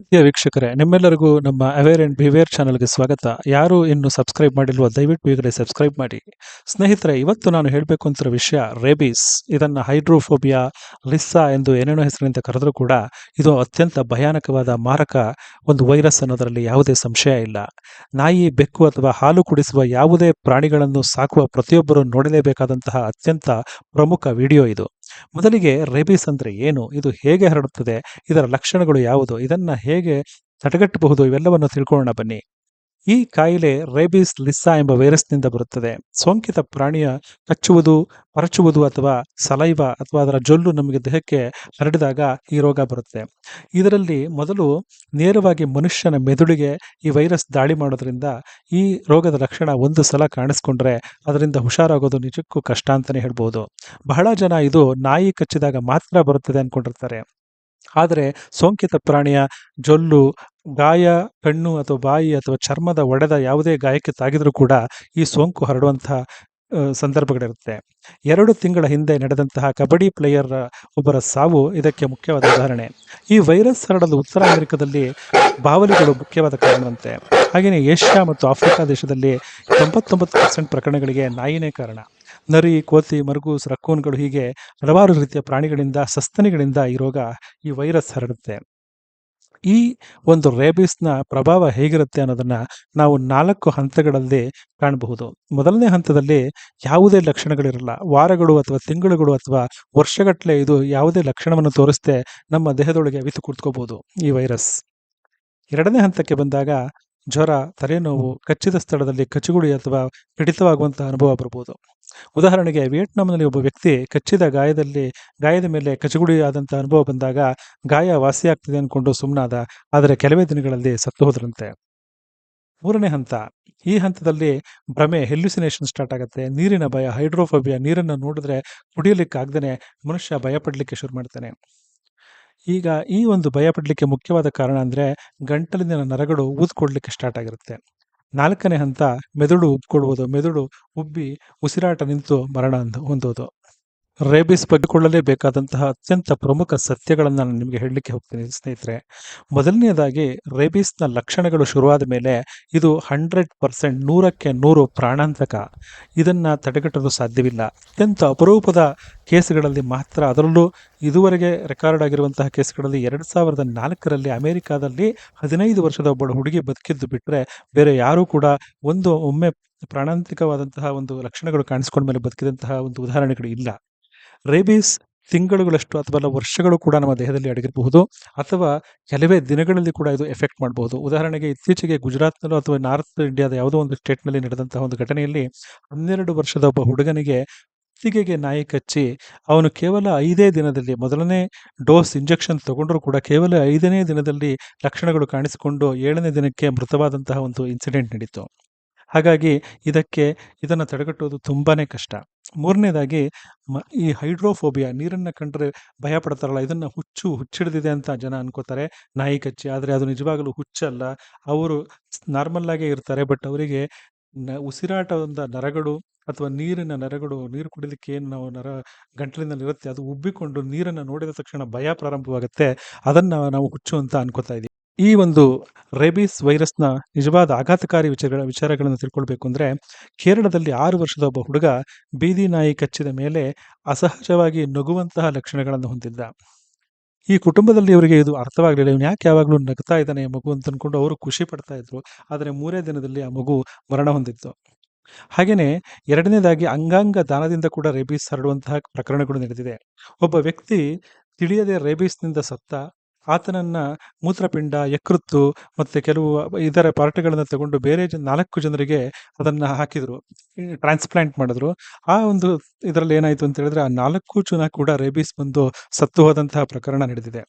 ಪ್ರಿಯ ವೀಕ್ಷಕರೇ, ನಿಮ್ಮೆಲ್ಲರಿಗೂ ನಮ್ಮ ಅವೇರ್ ಅಂಡ್ ಬಿವೇರ್ ಚಾನಲ್ಗೆ ಸ್ವಾಗತ. ಯಾರು ಇನ್ನು ಸಬ್ಸ್ಕ್ರೈಬ್ ಮಾಡಿಲ್ವೋ ದಯವಿಟ್ಟು ಈಗಲೇ ಸಬ್ಸ್ಕ್ರೈಬ್ ಮಾಡಿ. ಸ್ನೇಹಿತರೆ, ಇವತ್ತು ನಾನು ಹೇಳಬೇಕು ಅಂತಿರೋ ವಿಷಯ ರೇಬೀಸ್ ಇದನ್ನು ಹೈಡ್ರೋಫೋಬಿಯಾ ಲಿಸ್ಸಾ ಎಂದು ಏನೇನೋ ಹೆಸರಿನಿಂದ ಕರೆದರೂ ಕೂಡ ಇದು ಅತ್ಯಂತ ಭಯಾನಕವಾದ ಮಾರಕ ಒಂದು ವೈರಸ್ ಅನ್ನೋದರಲ್ಲಿ ಯಾವುದೇ ಸಂಶಯ ಇಲ್ಲ. ನಾಯಿ ಬೆಕ್ಕು ಅಥವಾ ಹಾಲು ಕುಡಿಸುವ ಯಾವುದೇ ಪ್ರಾಣಿಗಳನ್ನು ಸಾಕುವ ಪ್ರತಿಯೊಬ್ಬರು ನೋಡಲೇಬೇಕಾದಂತಹ ಅತ್ಯಂತ ಪ್ರಮುಖ ವಿಡಿಯೋ ಇದು. ಮೊದಲಿಗೆ ರೇಬಿಸ್ ಅಂದ್ರೆ ಏನು? ಇದು ಹೇಗೆ ಹರಡುತ್ತದೆ? ಇದರ ಲಕ್ಷಣಗಳು ಯಾವುದು? ಇದನ್ನು ಹೇಗೆ ತಡೆಗಟ್ಟಬಹುದು? ಇವೆಲ್ಲವನ್ನು ತಿಳ್ಕೊಳ್ಳೋಣ ಬನ್ನಿ. ಈ ಕಾಯಿಲೆ ರೇಬಿಸ್ ಲಿಸ್ಸಾ ಎಂಬ ವೈರಸ್ನಿಂದ ಬರುತ್ತದೆ. ಸೋಂಕಿತ ಪ್ರಾಣಿಯ ಕಚ್ಚುವುದು, ಪರಚುವುದು ಅಥವಾ ಸಲೈವ ಅಥವಾ ಅದರ ಜೊಲ್ಲು ನಮಗೆ ದೇಹಕ್ಕೆ ಹರಡಿದಾಗ ಈ ರೋಗ ಬರುತ್ತೆ. ಇದರಲ್ಲಿ ಮೊದಲು ನೇರವಾಗಿ ಮನುಷ್ಯನ ಮೆದುಳಿಗೆ ಈ ವೈರಸ್ ದಾಳಿ ಮಾಡೋದ್ರಿಂದ ಈ ರೋಗದ ಲಕ್ಷಣ ಒಂದು ಸಲ ಕಾಣಿಸ್ಕೊಂಡ್ರೆ ಅದರಿಂದ ಹುಷಾರಾಗೋದು ನಿಜಕ್ಕೂ ಕಷ್ಟ ಅಂತಲೇ ಹೇಳ್ಬೋದು. ಬಹಳ ಜನ ಇದು ನಾಯಿ ಕಚ್ಚಿದಾಗ ಮಾತ್ರ ಬರುತ್ತದೆ ಅಂದ್ಕೊಂಡಿರ್ತಾರೆ ಆದರೆ ಸೋಂಕಿತ ಪ್ರಾಣಿಯ ಜೊಲ್ಲು ಗಾಯ ಕಣ್ಣು ಅಥವಾ ಬಾಯಿ ಅಥವಾ ಚರ್ಮದ ಒಡೆದ ಯಾವುದೇ ಗಾಯಕ್ಕೆ ತಾಗಿದರೂ ಕೂಡ ಈ ಸೋಂಕು ಹರಡುವಂತಹ ಸಂದರ್ಭಗಳಿರುತ್ತೆ. ಎರಡು ತಿಂಗಳ ಹಿಂದೆ ನಡೆದಂತಹ ಕಬಡ್ಡಿ ಪ್ಲೇಯರ್ ಒಬ್ಬರ ಸಾವು ಇದಕ್ಕೆ ಮುಖ್ಯವಾದ ಉದಾಹರಣೆ. ಈ ವೈರಸ್ ಹರಡಲು ಉತ್ತರ ಅಮೆರಿಕದಲ್ಲಿ ಬಾವಲಿಗಳು ಮುಖ್ಯವಾದ ಕಾರಣವಂತೆ. ಹಾಗೆಯೇ ಏಷ್ಯಾ ಮತ್ತು ಆಫ್ರಿಕಾ ದೇಶದಲ್ಲಿ ತೊಂಬತ್ತೊಂಬತ್ತು ಪರ್ಸೆಂಟ್ ಪ್ರಕರಣಗಳಿಗೆ ನಾಯಿನೇ ಕಾರಣ. ನರಿ, ಕೋತಿ, ಮರ್ಗೂಸ್, ರಕ್ಕೂನ್ಗಳು ಹೀಗೆ ಹಲವಾರು ರೀತಿಯ ಪ್ರಾಣಿಗಳಿಂದ, ಸಸ್ತನಿಗಳಿಂದ ಈ ರೋಗ ಈ ವೈರಸ್ ಹರಡುತ್ತೆ. ಈ ಒಂದು ರೇಬಿಸ್ನ ಪ್ರಭಾವ ಹೇಗಿರುತ್ತೆ ಅನ್ನೋದನ್ನ ನಾವು ನಾಲ್ಕು ಹಂತಗಳಲ್ಲಿ ಕಾಣಬಹುದು. ಮೊದಲನೇ ಹಂತದಲ್ಲಿ ಯಾವುದೇ ಲಕ್ಷಣಗಳಿರಲ್ಲ. ವಾರಗಳು ಅಥವಾ ತಿಂಗಳುಗಳು ಅಥವಾ ವರ್ಷಗಟ್ಟಲೆ ಇದು ಯಾವುದೇ ಲಕ್ಷಣವನ್ನು ತೋರಿಸದೆ ನಮ್ಮ ದೇಹದೊಳಗೆ ಅವಿತು ಕುಡ್ತ್ಕೋಬಹುದು ಈ ವೈರಸ್. ಎರಡನೇ ಹಂತಕ್ಕೆ ಬಂದಾಗ ಜ್ವರ ತಲೆನೋವು ಕಚ್ಚಿದ ಸ್ಥಳದಲ್ಲಿ ಕಚ್ಚುಗುಳಿ ಅಥವಾ ಕಡಿತವಾಗುವಂತಹ ಅನುಭವ ಬರಬಹುದು ಉದಾಹರಣೆಗೆ ವಿಯೆಟ್ನಾಂನಲ್ಲಿ ಒಬ್ಬ ವ್ಯಕ್ತಿ ಕಚ್ಚಿದ ಗಾಯದಲ್ಲಿ ಗಾಯದ ಮೇಲೆ ಕಚಗುಡಿ ಆದಂಥ ಅನುಭವ ಬಂದಾಗ ಗಾಯ ವಾಸಿಯಾಗ್ತಿದೆ ಅಂದ್ಕೊಂಡು ಸುಮ್ಮನಾದ ಆದರೆ ಕೆಲವೇ ದಿನಗಳಲ್ಲಿ ಸತ್ತು ಹೋದ್ರಂತೆ. ಮೂರನೇ ಹಂತ ಈ ಹಂತದಲ್ಲಿ ಭ್ರಮೆ ಹೆಲ್ಯುಸಿನೇಷನ್ ಸ್ಟಾರ್ಟ್ ಆಗುತ್ತೆ. ನೀರಿನ ಭಯ ಹೈಡ್ರೋಫೋಬಿಯಾ ನೀರನ್ನು ನೋಡಿದ್ರೆ ಕುಡಿಯಲಿಕ್ಕೆ ಆಗದೇ ಮನುಷ್ಯ ಭಯ ಪಡಲಿಕ್ಕೆ ಶುರು ಮಾಡ್ತಾನೆ. ಈಗ ಈ ಒಂದು ಭಯ ಪಡಲಿಕ್ಕೆ ಮುಖ್ಯವಾದ ಕಾರಣ ಅಂದರೆ ಗಂಟಲಿನ ನರಗಳು ಊದ್ಕೊಡ್ಲಿಕ್ಕೆ ಸ್ಟಾರ್ಟ್ ಆಗಿರುತ್ತೆ. ನಾಲ್ಕನೇ ಹಂತ ಮೆದುಳು ಉಬ್ಕೊಳ್ಳುವುದು ಮೆದುಳು ಉಬ್ಬಿ ಉಸಿರಾಟ ನಿಂತು ಮರಣ ಅಂದು ಹೊಂದೋದು. ರೇಬಿಸ್ ಪಡೆದುಕೊಳ್ಳಲೇಬೇಕಾದಂತಹ ಅತ್ಯಂತ ಪ್ರಮುಖ ಸತ್ಯಗಳನ್ನು ನಾನು ನಿಮಗೆ ಹೇಳಲಿಕ್ಕೆ ಹೋಗ್ತೀನಿ ಸ್ನೇಹಿತರೆ. ಮೊದಲನೆಯದಾಗಿ ರೇಬಿಸ್ನ ಲಕ್ಷಣಗಳು ಶುರುವಾದ ಮೇಲೆ ಇದು ಹಂಡ್ರೆಡ್ ಪರ್ಸೆಂಟ್ ನೂರಕ್ಕೆ ನೂರು ಪ್ರಾಣಾಂತಕ. ಇದನ್ನು ತಡೆಗಟ್ಟಲು ಸಾಧ್ಯವಿಲ್ಲ. ಅತ್ಯಂತ ಅಪರೂಪದ ಕೇಸ್ಗಳಲ್ಲಿ ಮಾತ್ರ ಅದರಲ್ಲೂ ಇದುವರೆಗೆ ರೆಕಾರ್ಡ್ ಆಗಿರುವಂತಹ ಕೇಸ್ಗಳಲ್ಲಿ ಎರಡು ಸಾವಿರದ ನಾಲ್ಕರಲ್ಲಿ ಅಮೆರಿಕಾದಲ್ಲಿ ಹದಿನೈದು ವರ್ಷದ ಒಬ್ಬಳು ಹುಡುಗಿ ಬದುಕಿದ್ದು ಬಿಟ್ಟರೆ ಬೇರೆ ಯಾರೂ ಕೂಡ ಒಂದು ಒಮ್ಮೆ ಪ್ರಾಣಾಂತಿಕವಾದಂತಹ ಒಂದು ಲಕ್ಷಣಗಳು ಕಾಣಿಸ್ಕೊಂಡ ಮೇಲೆ ಬದುಕಿದಂತಹ ಒಂದು ಉದಾಹರಣೆಗಳು ಇಲ್ಲ. ರೇಬೀಸ್ ತಿಂಗಳುಗಳಷ್ಟು ಅಥವಾ ವರ್ಷಗಳು ಕೂಡ ನಮ್ಮ ದೇಹದಲ್ಲಿ ಅಡಗಿರಬಹುದು ಅಥವಾ ಕೆಲವೇ ದಿನಗಳಲ್ಲಿ ಕೂಡ ಇದು ಎಫೆಕ್ಟ್ ಮಾಡಬಹುದು. ಉದಾಹರಣೆಗೆ ಇತ್ತೀಚೆಗೆ ಗುಜರಾತ್ನಲ್ಲೂ ಅಥವಾ ನಾರ್ತ್ ಇಂಡಿಯಾದ ಯಾವುದೋ ಒಂದು ಸ್ಟೇಟ್ನಲ್ಲಿ ನಡೆದಂತಹ ಒಂದು ಘಟನೆಯಲ್ಲಿ ಹನ್ನೆರಡು ವರ್ಷದ ಒಬ್ಬ ಹುಡುಗನಿಗೆ ಕುತ್ತಿಗೆಗೆ ನಾಯಿ ಕಚ್ಚಿ ಅವನು ಕೇವಲ ಐದೇ ದಿನದಲ್ಲಿ ಮೊದಲನೇ ಡೋಸ್ ಇಂಜೆಕ್ಷನ್ ತಗೊಂಡರೂ ಕೂಡ ಕೇವಲ ಐದನೇ ದಿನದಲ್ಲಿ ಲಕ್ಷಣಗಳು ಕಾಣಿಸಿಕೊಂಡು ಏಳನೇ ದಿನಕ್ಕೆ ಮೃತವಾದಂತಹ ಒಂದು ಇನ್ಸಿಡೆಂಟ್ ನಡೀತು. ಹಾಗಾಗಿ ಇದಕ್ಕೆ ಇದನ್ನು ತಡೆಗಟ್ಟುವುದು ತುಂಬಾ ಕಷ್ಟ. ಮೂರನೇದಾಗಿ, ಮ, ಈ ಹೈಡ್ರೋಫೋಬಿಯಾ, ನೀರನ್ನು ಕಂಡ್ರೆ ಭಯ ಪಡ್ತಾರಲ್ಲ, ಇದನ್ನು ಹುಚ್ಚು ಹುಚ್ಚಿಡ್ದಿದೆ ಅಂತ ಜನ ಅನ್ಕೋತಾರೆ. ನಾಯಿ ಕಚ್ಚಿ, ಆದರೆ ಅದು ನಿಜವಾಗಲೂ ಹುಚ್ಚಲ್ಲ. ಅವರು ನಾರ್ಮಲ್ಲಾಗೇ ಇರ್ತಾರೆ, ಬಟ್ ಅವರಿಗೆ ನ, ಉಸಿರಾಟದ ನರಗಳು ಅಥವಾ ನೀರಿನ ನರಗಳು, ನೀರು ಕುಡಿಲಿಕ್ಕೆ ಏನು ನಾವು ನರ ಗಂಟಲಿನಲ್ಲಿ ಇರುತ್ತೆ, ಅದು ಉಬ್ಬಿಕೊಂಡು ನೀರನ್ನು ನೋಡಿದ ತಕ್ಷಣ ಭಯ ಪ್ರಾರಂಭವಾಗುತ್ತೆ. ಅದನ್ನು ನಾವು ಹುಚ್ಚು ಅಂತ ಅನ್ಕೋತಾ ಇದ್ದೀವಿ ಈ ಒಂದು ರೇಬೀಸ್ ವೈರಸ್ನ ನಿಜವಾದ ಆಘಾತಕಾರಿ ವಿಚಾರಗಳ ವಿಚಾರಗಳನ್ನು ತಿಳ್ಕೊಳ್ಬೇಕು ಅಂದರೆ ಕೇರಳದಲ್ಲಿ ಆರು ವರ್ಷದ ಒಬ್ಬ ಹುಡುಗ ಬೀದಿ ನಾಯಿ ಕಚ್ಚಿದ ಮೇಲೆ ಅಸಹಜವಾಗಿ ನಗುವಂತಹ ಲಕ್ಷಣಗಳನ್ನು ಹೊಂದಿದ್ದ. ಈ ಕುಟುಂಬದಲ್ಲಿ ಅವರಿಗೆ ಇದು ಅರ್ಥವಾಗಲಿಲ್ಲ. ಇವನು ಯಾಕೆ ಯಾವಾಗಲೂ ನಗ್ತಾ ಇದ್ದಾನೆ ಮಗು ಅಂತ ಅಂದ್ಕೊಂಡು ಅವರು ಖುಷಿ ಪಡ್ತಾ ಇದ್ರು. ಆದರೆ ಮೂರೇ ದಿನದಲ್ಲಿ ಆ ಮಗು ಮರಣ ಹೊಂದಿತ್ತು. ಹಾಗೆಯೇ ಎರಡನೇದಾಗಿ ಅಂಗಾಂಗ ದಾನದಿಂದ ಕೂಡ ರೇಬೀಸ್ ಹರಡುವಂತಹ ಪ್ರಕರಣಗಳು ನಡೆದಿದೆ. ಒಬ್ಬ ವ್ಯಕ್ತಿ ತಿಳಿಯದೆ ರೇಬೀಸ್ನಿಂದ ಸತ್ತ ಆತನನ್ನ ಮೂತ್ರಪಿಂಡ, ಯಕೃತ್ತು ಮತ್ತೆ ಕೆಲವು ಇದರ ಪಾರ್ಟ್ಗಳನ್ನು ತಗೊಂಡು ಬೇರೆ ಜನ ನಾಲ್ಕು ಜನರಿಗೆ ಅದನ್ನ ಹಾಕಿದ್ರು. ಟ್ರಾನ್ಸ್ಪ್ಲಾಂಟ್ ಮಾಡಿದ್ರು. ಆ ಒಂದು ಇದರಲ್ಲಿ ಏನಾಯ್ತು ಅಂತ ಹೇಳಿದ್ರೆ ಆ ನಾಲ್ಕು ಜನ ಕೂಡ ರೇಬಿಸ್ ಬಂದು ಸತ್ತು ಹೋದಂತಹ ಪ್ರಕರಣ ನಡೆದಿದೆ.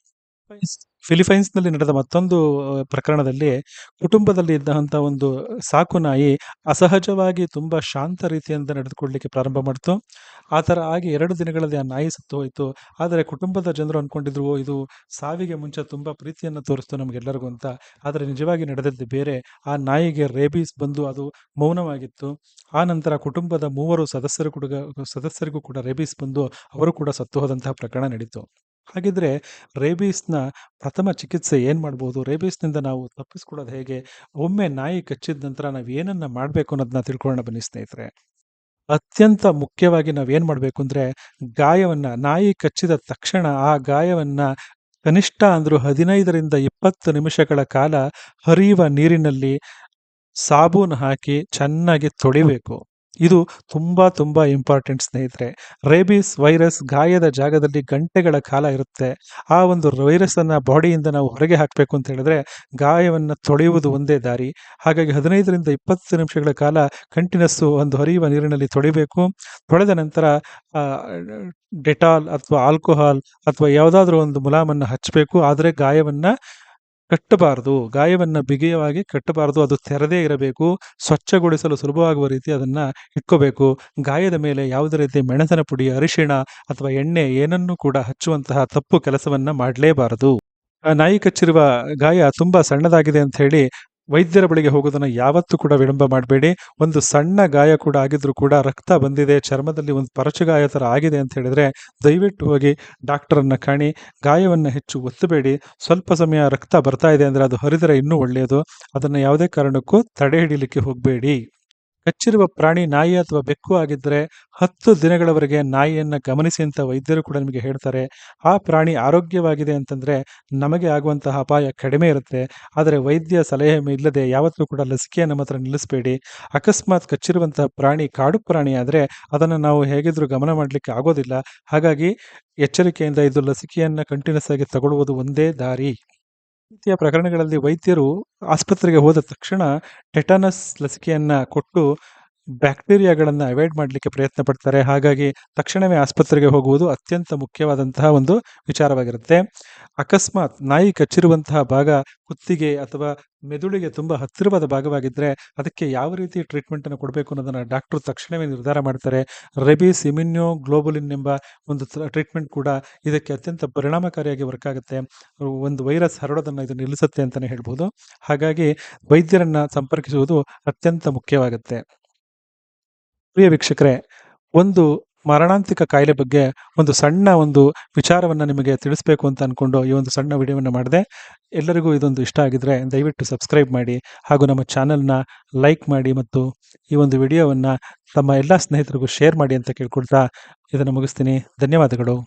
ಫಿಲಿಪೈನ್ಸ್ನಲ್ಲಿ ನಡೆದ ಮತ್ತೊಂದು ಪ್ರಕರಣದಲ್ಲಿ ಕುಟುಂಬದಲ್ಲಿ ಇದ್ದಂಥ ಒಂದು ಸಾಕು ನಾಯಿ ಅಸಹಜವಾಗಿ ತುಂಬ ಶಾಂತ ರೀತಿಯಿಂದ ನಡೆದುಕೊಳ್ಳಲಿಕ್ಕೆ ಪ್ರಾರಂಭ ಮಾಡಿತು. ಆ ಥರ ಆಗಿ ಎರಡು ದಿನಗಳಲ್ಲಿ ಆ ನಾಯಿ ಸತ್ತು ಹೋಯಿತು. ಆದರೆ ಕುಟುಂಬದ ಜನರು ಅಂದ್ಕೊಂಡಿದ್ರು ಇದು ಸಾವಿಗೆ ಮುಂಚೆ ತುಂಬ ಪ್ರೀತಿಯನ್ನು ತೋರಿಸ್ತು ನಮಗೆಲ್ಲರಿಗೂ ಅಂತ. ಆದರೆ ನಿಜವಾಗಿ ನಡೆದದ್ದು ಬೇರೆ. ಆ ನಾಯಿಗೆ ರೇಬೀಸ್ ಬಂದು ಅದು ಮೌನವಾಗಿತ್ತು. ಆ ನಂತರ ಕುಟುಂಬದ ಮೂವರು ಸದಸ್ಯರು ಕೂಡ, ಸದಸ್ಯರಿಗೂ ಕೂಡ ರೇಬೀಸ್ ಬಂದು ಅವರು ಕೂಡ ಸತ್ತು ಹೋದಂತಹ ಪ್ರಕರಣ ನಡೀತು. ಹಾಗಿದ್ರೆ ರೇಬೀಸ್‌ನ ಪ್ರಥಮ ಚಿಕಿತ್ಸೆ ಏನು ಮಾಡ್ಬೋದು? ರೇಬೀಸ್‌ನಿಂದ ನಾವು ತಪ್ಪಿಸ್ಕೊಳ್ಳೋದು ಹೇಗೆ? ಒಮ್ಮೆ ನಾಯಿ ಕಚ್ಚಿದ ನಂತರ ನಾವು ಏನನ್ನ ಮಾಡಬೇಕು ಅನ್ನೋದನ್ನ ತಿಳ್ಕೊಳ್ಳೋಣ ಬನ್ನಿ ಸ್ನೇಹಿತರೆ. ಅತ್ಯಂತ ಮುಖ್ಯವಾಗಿ ನಾವೇನು ಮಾಡಬೇಕು ಅಂದ್ರೆ, ಗಾಯವನ್ನು ನಾಯಿ ಕಚ್ಚಿದ ತಕ್ಷಣ ಆ ಗಾಯವನ್ನು ಕನಿಷ್ಠ ಅಂದರೂ ಹದಿನೈದರಿಂದ ಇಪ್ಪತ್ತು ನಿಮಿಷಗಳ ಕಾಲ ಹರಿಯುವ ನೀರಿನಲ್ಲಿ ಸಾಬೂನು ಹಾಕಿ ಚೆನ್ನಾಗಿ ತೊಳಿಬೇಕು. ಇದು ತುಂಬ ತುಂಬ ಇಂಪಾರ್ಟೆಂಟ್ ಸ್ನೇಹಿತರೆ. ರೇಬಿಸ್ ವೈರಸ್ ಗಾಯದ ಜಾಗದಲ್ಲಿ ಗಂಟೆಗಳ ಕಾಲ ಇರುತ್ತೆ. ಆ ಒಂದು ವೈರಸ್ಸನ್ನು ಬಾಡಿಯಿಂದ ನಾವು ಹೊರಗೆ ಹಾಕಬೇಕು ಅಂತ ಹೇಳಿದ್ರೆ ಗಾಯವನ್ನು ತೊಳೆಯುವುದು ಒಂದೇ ದಾರಿ. ಹಾಗಾಗಿ 15ರಿಂದ 20 ನಿಮಿಷಗಳ ಕಾಲ ಕಂಟಿನ್ಯೂಸ್ ಒಂದು ಹರಿಯುವ ನೀರಿನಲ್ಲಿ ತೊಳಿಬೇಕು. ತೊಳೆದ ನಂತರ ಡೆಟಾಲ್ ಅಥವಾ ಆಲ್ಕೋಹಾಲ್ ಅಥವಾ ಯಾವುದಾದ್ರೂ ಒಂದು ಮುಲಾಮನ್ನು ಹಚ್ಚಬೇಕು. ಆದರೆ ಗಾಯವನ್ನ ಕಟ್ಟಬಾರದು. ಗಾಯವನ್ನು ಬಿಗಿಯವಾಗಿ ಕಟ್ಟಬಾರದು. ಅದು ತೆರೆದೇ ಇರಬೇಕು. ಸ್ವಚ್ಛಗೊಳಿಸಲು ಸುಲಭವಾಗುವ ರೀತಿ ಅದನ್ನ ಇಟ್ಕೋಬೇಕು. ಗಾಯದ ಮೇಲೆ ಯಾವುದೇ ರೀತಿ ಮೆಣಸಿನ ಪುಡಿ, ಅರಿಶಿಣ ಅಥವಾ ಎಣ್ಣೆ ಏನನ್ನೂ ಕೂಡ ಹಚ್ಚುವಂತಹ ತಪ್ಪು ಕೆಲಸವನ್ನ ಮಾಡಲೇಬಾರದು. ನಾಯಿ ಕಚ್ಚಿರುವ ಗಾಯ ತುಂಬಾ ಸಣ್ಣದಾಗಿದೆ ಅಂತ ಹೇಳಿ ವೈದ್ಯರ ಬಳಿಗೆ ಹೋಗೋದನ್ನು ಯಾವತ್ತೂ ಕೂಡ ವಿಳಂಬ ಮಾಡಬೇಡಿ. ಒಂದು ಸಣ್ಣ ಗಾಯ ಕೂಡ ಆಗಿದ್ರೂ ಕೂಡ ರಕ್ತ ಬಂದಿದೆ, ಚರ್ಮದಲ್ಲಿ ಒಂದು ಪರಚುಗಾಯ ಥರ ಆಗಿದೆ ಅಂತ ಹೇಳಿದ್ರೆ ದಯವಿಟ್ಟು ಹೋಗಿ ಡಾಕ್ಟರನ್ನು ಕಾಣಿ. ಗಾಯವನ್ನು ಹೆಚ್ಚು ಒತ್ತಬೇಡಿ. ಸ್ವಲ್ಪ ಸಮಯ ರಕ್ತ ಬರ್ತಾ ಇದೆ ಅಂದರೆ ಅದು ಹರಿದರೆ ಇನ್ನೂ ಒಳ್ಳೆಯದು. ಅದನ್ನು ಯಾವುದೇ ಕಾರಣಕ್ಕೂ ತಡೆ ಹಿಡಿಯಲಿಕ್ಕೆ ಹೋಗಬೇಡಿ. ಕಚ್ಚಿರುವ ಪ್ರಾಣಿ ನಾಯಿ ಅಥವಾ ಬೆಕ್ಕು ಆಗಿದ್ದರೆ 10 ದಿನಗಳವರೆಗೆ ನಾಯಿಯನ್ನು ಗಮನಿಸಿ ಅಂತ ವೈದ್ಯರು ಕೂಡ ನಿಮಗೆ ಹೇಳ್ತಾರೆ. ಆ ಪ್ರಾಣಿ ಆರೋಗ್ಯವಾಗಿದೆ ಅಂತಂದರೆ ನಮಗೆ ಆಗುವಂತಹ ಅಪಾಯ ಕಡಿಮೆ ಇರುತ್ತೆ. ಆದರೆ ವೈದ್ಯ ಸಲಹೆ ಇಲ್ಲದೆ ಯಾವತ್ತೂ ಕೂಡ ಲಸಿಕೆಯನ್ನ ಮಾತ್ರ ನಿಲ್ಲಿಸಬೇಡಿ. ಅಕಸ್ಮಾತ್ ಕಚ್ಚಿರುವಂತಹ ಪ್ರಾಣಿ ಕಾಡು ಪ್ರಾಣಿ ಆದರೆ ಅದನ್ನು ನಾವು ಹೇಗಿದ್ರೂ ಗಮನ ಮಾಡಲಿಕ್ಕೆ ಆಗೋದಿಲ್ಲ. ಹಾಗಾಗಿ ಎಚ್ಚರಿಕೆಯಿಂದ ಇದು ಲಸಿಕೆಯನ್ನು ಕಂಟಿನ್ಯೂಸ್ ಆಗಿ ತಗೊಳ್ಳುವುದು ಒಂದೇ ದಾರಿ. ರೀತಿಯ ಪ್ರಕರಣಗಳಲ್ಲಿ ವೈದ್ಯರು ಆಸ್ಪತ್ರೆಗೆ ಹೋದ ತಕ್ಷಣ ಟೆಟನಸ್ ಲಸಿಕೆಯನ್ನು ಕೊಟ್ಟು ಬ್ಯಾಕ್ಟೀರಿಯಾಗಳನ್ನ ಅವಾಯ್ಡ್ ಮಾಡಲಿಕ್ಕೆ ಪ್ರಯತ್ನ ಪಡ್ತಾರೆ. ಹಾಗಾಗಿ ತಕ್ಷಣವೇ ಆಸ್ಪತ್ರೆಗೆ ಹೋಗುವುದು ಅತ್ಯಂತ ಮುಖ್ಯವಾದಂತಹ ಒಂದು ವಿಚಾರವಾಗಿರುತ್ತೆ. ಅಕಸ್ಮಾತ್ ನಾಯಿ ಕಚ್ಚಿರುವಂತಹ ಭಾಗ ಕುತ್ತಿಗೆ ಅಥವಾ ಮೆದುಳಿಗೆ ತುಂಬ ಹತ್ತಿರವಾದ ಭಾಗವಾಗಿದ್ದರೆ ಅದಕ್ಕೆ ಯಾವ ರೀತಿ ಟ್ರೀಟ್ಮೆಂಟನ್ನು ಕೊಡಬೇಕು ಅನ್ನೋದನ್ನು ಡಾಕ್ಟರ್ ತಕ್ಷಣವೇ ನಿರ್ಧಾರ ಮಾಡ್ತಾರೆ. ರೆಬಿಸ್ ಇಮ್ಯುನ್ಯೋ ಗ್ಲೋಬುಲಿನ್ ಎಂಬ ಒಂದು ಟ್ರೀಟ್ಮೆಂಟ್ ಕೂಡ ಇದಕ್ಕೆ ಅತ್ಯಂತ ಪರಿಣಾಮಕಾರಿಯಾಗಿ ವರ್ಕ್ ಆಗುತ್ತೆ. ಒಂದು ವೈರಸ್ ಹರಡೋದನ್ನು ಇದು ನಿಲ್ಲಿಸುತ್ತೆ ಅಂತಲೇ ಹೇಳ್ಬೋದು. ಹಾಗಾಗಿ ವೈದ್ಯರನ್ನು ಸಂಪರ್ಕಿಸುವುದು ಅತ್ಯಂತ ಮುಖ್ಯವಾಗುತ್ತೆ. ಪ್ರಿಯ ವೀಕ್ಷಕರೇ, ಒಂದು ಮರಣಾಂತಿಕ ಕಾಯಿಲೆ ಬಗ್ಗೆ ಒಂದು ಸಣ್ಣ ಒಂದು ವಿಚಾರವನ್ನು ನಿಮಗೆ ತಿಳಿಸ್ಬೇಕು ಅಂತ ಅಂದ್ಕೊಂಡು ಈ ಒಂದು ಸಣ್ಣ ವಿಡಿಯೋವನ್ನು ಮಾಡಿದೆ. ಎಲ್ಲರಿಗೂ ಇದೊಂದು ಇಷ್ಟ ಆಗಿದ್ರೆ ದಯವಿಟ್ಟು ಸಬ್ಸ್ಕ್ರೈಬ್ ಮಾಡಿ ಹಾಗೂ ನಮ್ಮ ಚಾನಲ್ನ ಲೈಕ್ ಮಾಡಿ ಮತ್ತು ಈ ಒಂದು ವಿಡಿಯೋವನ್ನು ತಮ್ಮ ಎಲ್ಲ ಸ್ನೇಹಿತರಿಗೂ ಶೇರ್ ಮಾಡಿ ಅಂತ ಕೇಳ್ಕೊಳ್ತಾ ಇದನ್ನು ಮುಗಿಸ್ತೀನಿ. ಧನ್ಯವಾದಗಳು.